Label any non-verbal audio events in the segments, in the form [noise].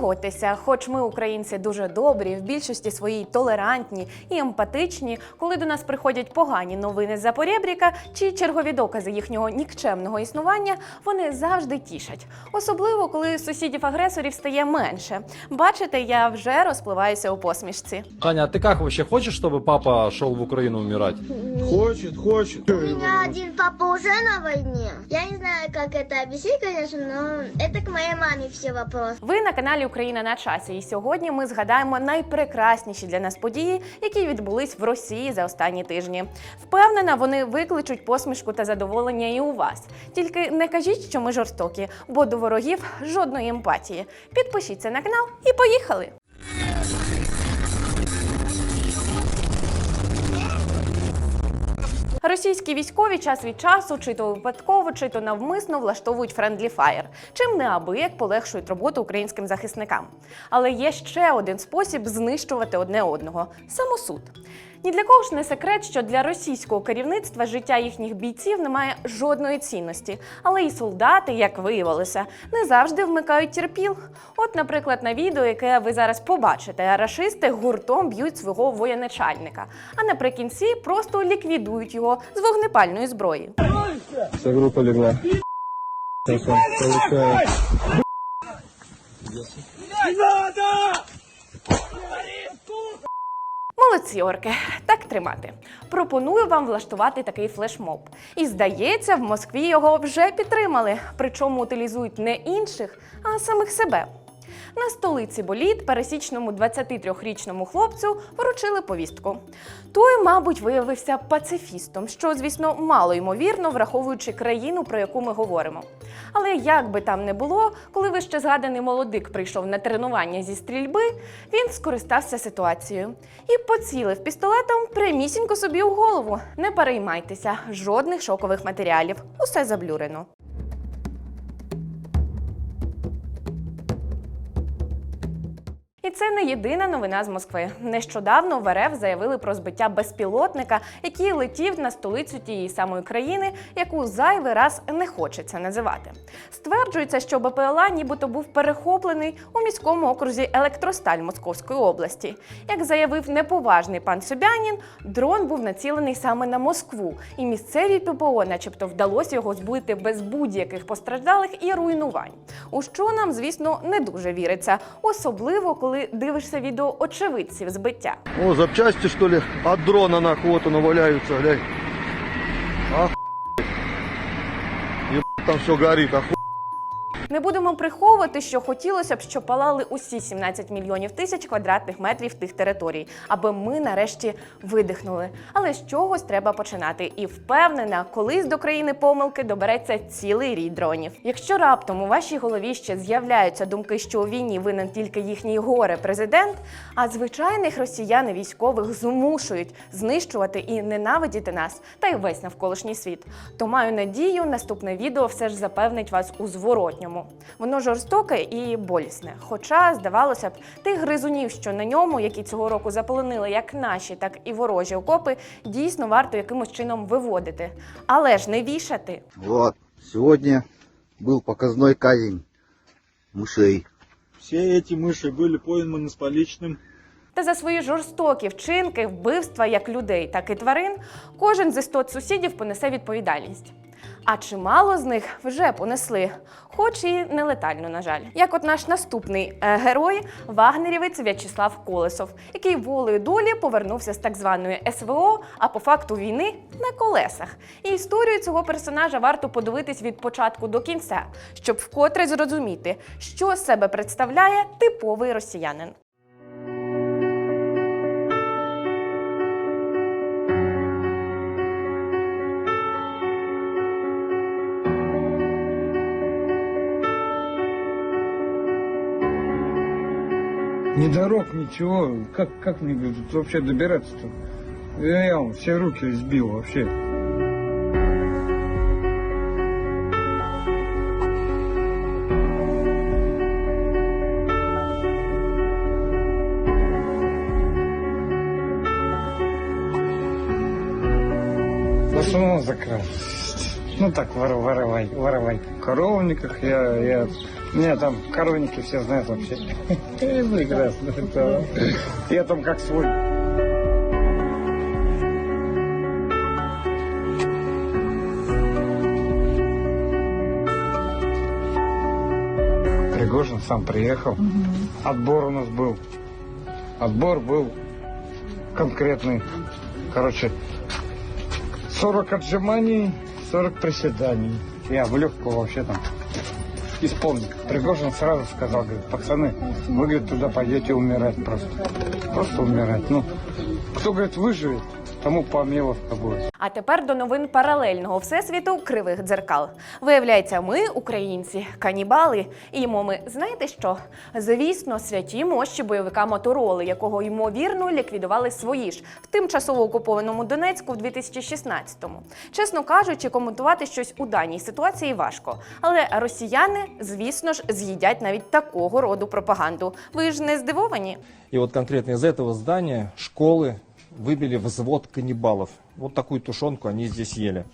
Погодьтеся, хоч ми, українці, дуже добрі, в більшості своїй толерантні і емпатичні, коли до нас приходять погані новини з Запорєбріка чи чергові докази їхнього нікчемного існування, вони завжди тішать. Особливо, коли сусідів-агресорів стає менше. Бачите, я вже розпливаюся у посмішці. Таня, а ты как вообще хочешь, чтобы папа шел в Украину умирать? Хочет, хочет. У меня один папа уже на войне. Я не знаю, как это объяснить, конечно, но это к моей маме все вопросы. Ви на каналі Україна на часі, і сьогодні ми згадаємо найпрекрасніші для нас події, які відбулись в Росії за останні тижні. Впевнена, вони викличуть посмішку та задоволення і у вас. Тільки не кажіть, що ми жорстокі, бо до ворогів жодної емпатії. Підпишіться на канал і поїхали! Російські військові час від часу, чи то випадково, чи то навмисно влаштовують френдлі фаєр, чим неабияк полегшують роботу українським захисникам. Але є ще один спосіб знищувати одне одного самосуд. Ні для кого ж не секрет, що для російського керівництва життя їхніх бійців не має жодної цінності. Але і солдати, як виявилося, не завжди вмикають терпіл. От, наприклад, на відео, яке ви зараз побачите, рашисти гуртом б'ють свого воєначальника, а наприкінці просто ліквідують його з вогнепальної зброї. Вся группа легла. Сейчас Молодці, орки, так тримати. Пропоную вам влаштувати такий флешмоб. І здається, в Москві його вже підтримали. Причому утилізують не інших, а самих себе. На столиці боліт пересічному 23-річному хлопцю вручили повістку. Той, мабуть, виявився пацифістом, що, звісно, мало ймовірно, враховуючи країну, про яку ми говоримо. Але як би там не було, коли вище згаданий молодик прийшов на тренування зі стрільби, він скористався ситуацією і поцілив пістолетом прямісінько собі у голову. Не переймайтеся, жодних шокових матеріалів. Усе заблюрено. Це не єдина новина з Москви. Нещодавно в РФ заявили про збиття безпілотника, який летів на столицю тієї самої країни, яку зайвий раз не хочеться називати. Стверджується, що БПЛА нібито був перехоплений у міському окрузі Електросталь Московської області. Як заявив неповажний пан Собянін, дрон був націлений саме на Москву, і місцеві ППО, начебто, вдалося його збити без будь-яких постраждалих і руйнувань. У що нам, звісно, не дуже віриться, особливо коли дивишся відео очевидців збиття. О, запчасти, что ли, от дрона нахуй вот оно валяются, глянь. Ах, Ебать, там все горит, оху... Не будемо приховувати, що хотілося б, щоб палали усі 17 мільйонів тисяч квадратних метрів тих територій, аби ми нарешті видихнули. Але з чогось треба починати. І впевнена, колись до країни помилки добереться цілий рій дронів. Якщо раптом у вашій голові ще з'являються думки, що у війні винен тільки їхній горе президент, а звичайних росіян і військових змушують знищувати і ненавидіти нас та й весь навколишній світ, то маю надію, наступне відео все ж запевнить вас у зворотньому Воно жорстоке і болісне. Хоча, здавалося б, тих гризунів, що на ньому, які цього року заполонили як наші, так і ворожі окопи, дійсно варто якимось чином виводити. Але ж не вішати. Вот, сегодня был показной казнь мышей. Все эти мыши были пойманы с поличным. Та за свої жорстокі вчинки, вбивства як людей, так і тварин, кожен з істот сусідів понесе відповідальність. А чимало з них вже понесли, хоч і нелетально, на жаль. Як от наш наступний е, герой, вагнерівець В'ячеслав Колесов, який волею долі повернувся з так званої СВО, а по факту війни на колесах. І історію цього персонажа варто подивитись від початку до кінця, щоб вкотре зрозуміти, що себе представляє типовий росіянин. Ни дорог, ничего. Как, как мне тут вообще добираться-то? Я, я вон все руки сбил вообще. В основном закрас. Ну так, вор, воровай, воровай. В коровниках я, я Не, там коровники все знают вообще. [laughs] Прекрасно. да. Я там как свой. Пригожин сам приехал. Отбор у нас был. Отбор был конкретный. Короче, 40 отжиманий, 40 приседаний. Я в легкую вообще там исполнил. Пригожин сразу сказал, говорит, пацаны, вы, говорит, туда пойдете умирать просто. Просто умирать. Ну, кто, говорит, выживет, тому помиловка будет. А тепер до новин паралельного всесвіту кривих дзеркал. Виявляється, ми, українці, канібали, і їмо ми знаєте що? Звісно, святі мощі бойовика Мотороли, якого ймовірно ліквідували свої ж в тимчасово окупованому Донецьку в 2016-му. Чесно кажучи, коментувати щось у даній ситуації важко. Але росіяни, звісно ж, з'їдять навіть такого роду пропаганду. Ви ж не здивовані? И вот конкретно из этого здания школы выбили взвод каннибалов. Вот такую тушенку они здесь ели.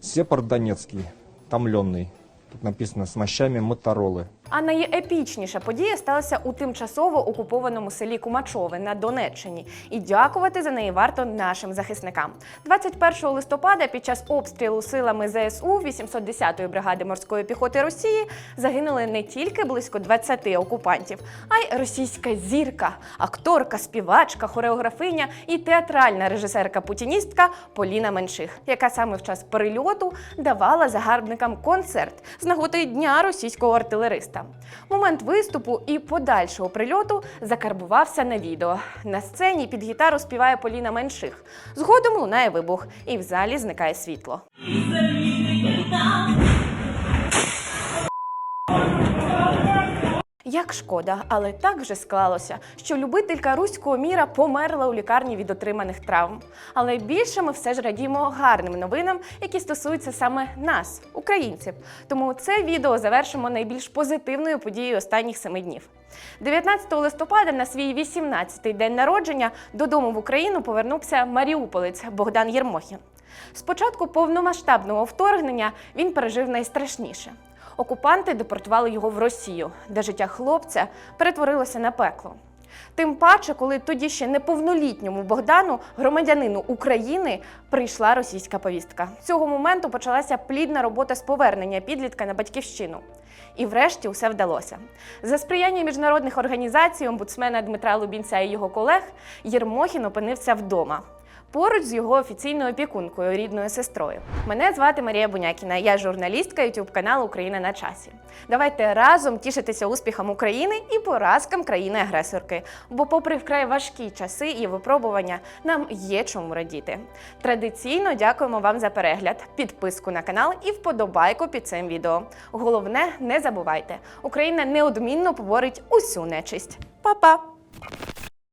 Сепар-Донецкий, томленный. Тут написано с мощами Моторолы. А найепічніша подія сталася у тимчасово окупованому селі Кумачове на Донеччині. І дякувати за неї варто нашим захисникам. 21 листопада під час обстрілу силами ЗСУ 810-ї бригади морської піхоти Росії загинули не тільки близько 20 окупантів, а й російська зірка, акторка, співачка, хореографиня і театральна режисерка-путіністка Поліна Менших, яка саме в час перельоту давала загарбникам концерт з нагоди дня російського артилериста. Момент виступу і подальшого прильоту закарбувався на відео. На сцені під гітару співає Поліна Менших. Згодом лунає вибух, і в залі зникає світло. Як шкода, але так вже склалося, що любителька руського міра померла у лікарні від отриманих травм. Але більше ми все ж радіємо гарним новинам, які стосуються саме нас, українців. Тому це відео завершимо найбільш позитивною подією останніх семи днів. 19 листопада на свій 18-й день народження додому в Україну повернувся маріуполець Богдан Єрмохін. Спочатку повномасштабного вторгнення він пережив найстрашніше. Окупанти депортували його в Росію, де життя хлопця перетворилося на пекло. Тим паче, коли тоді ще неповнолітньому Богдану, громадянину України, прийшла російська повістка. Цього моменту почалася плідна робота з повернення підлітка на батьківщину. І врешті усе вдалося. За сприяння міжнародних організацій, омбудсмена Дмитра Лубінця і його колег, Єрмохін опинився вдома. Поруч з його офіційною опікункою, рідною сестрою. Мене звати Марія Бунякіна. Я журналістка youtube каналу Україна на часі. Давайте разом тішитися успіхам України і поразкам країни-агресорки. Бо, попри вкрай важкі часи і випробування, нам є чому радіти. Традиційно дякуємо вам за перегляд, підписку на канал і вподобайку під цим відео. Головне, не забувайте, Україна неодмінно поборить усю нечисть. Па-па!